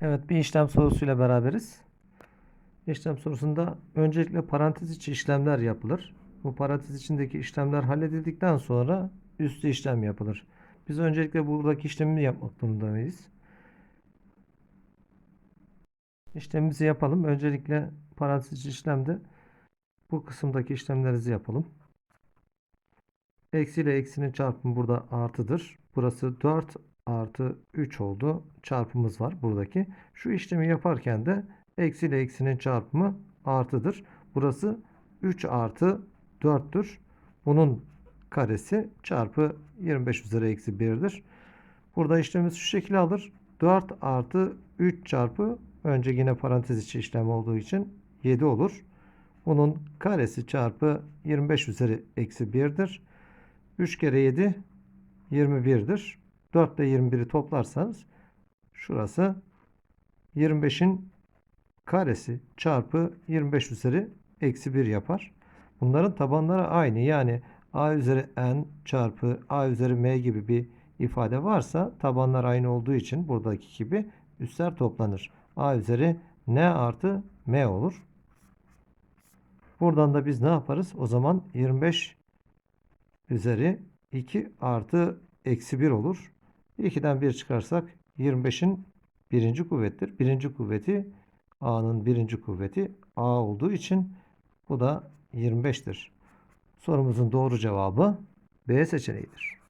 Evet bir işlem sorusuyla beraberiz. İşlem sorusunda öncelikle parantez içi işlemler yapılır. Bu parantez içindeki işlemler halledildikten sonra üstü işlem yapılır. Biz öncelikle buradaki işlemi yapmak durumundayız. İşlemimizi yapalım. Öncelikle parantez içi işlemde bu kısımdaki işlemlerimizi yapalım. Eksi ile eksinin çarpımı burada artıdır. Burası 4 artı 3 oldu. Çarpımız var buradaki. Şu işlemi yaparken de eksi ile eksinin çarpımı artıdır. Burası 3 artı 4'tür. Bunun karesi çarpı 25 üzeri eksi 1'dir. Burada işlemimiz şu şekilde alır. 4 artı 3 çarpı önce yine parantez içi işlem olduğu için 7 olur. Bunun karesi çarpı 25 üzeri eksi 1'dir. 3 kere 7 21'dir. 4 ile 21'i toplarsanız şurası 25'in karesi çarpı 25 üzeri eksi 1 yapar. Bunların tabanları aynı. Yani a üzeri n çarpı a üzeri m gibi bir ifade varsa tabanlar aynı olduğu için buradaki gibi üstler toplanır. a üzeri n artı m olur. Buradan da biz ne yaparız? O zaman 25 üzeri 2 artı eksi 1 olur. 2'den 1 çıkarsak 25'in birinci kuvvettir. Birinci kuvveti a'nın birinci kuvveti a olduğu için bu da 25'tir. Sorumuzun doğru cevabı B seçeneğidir.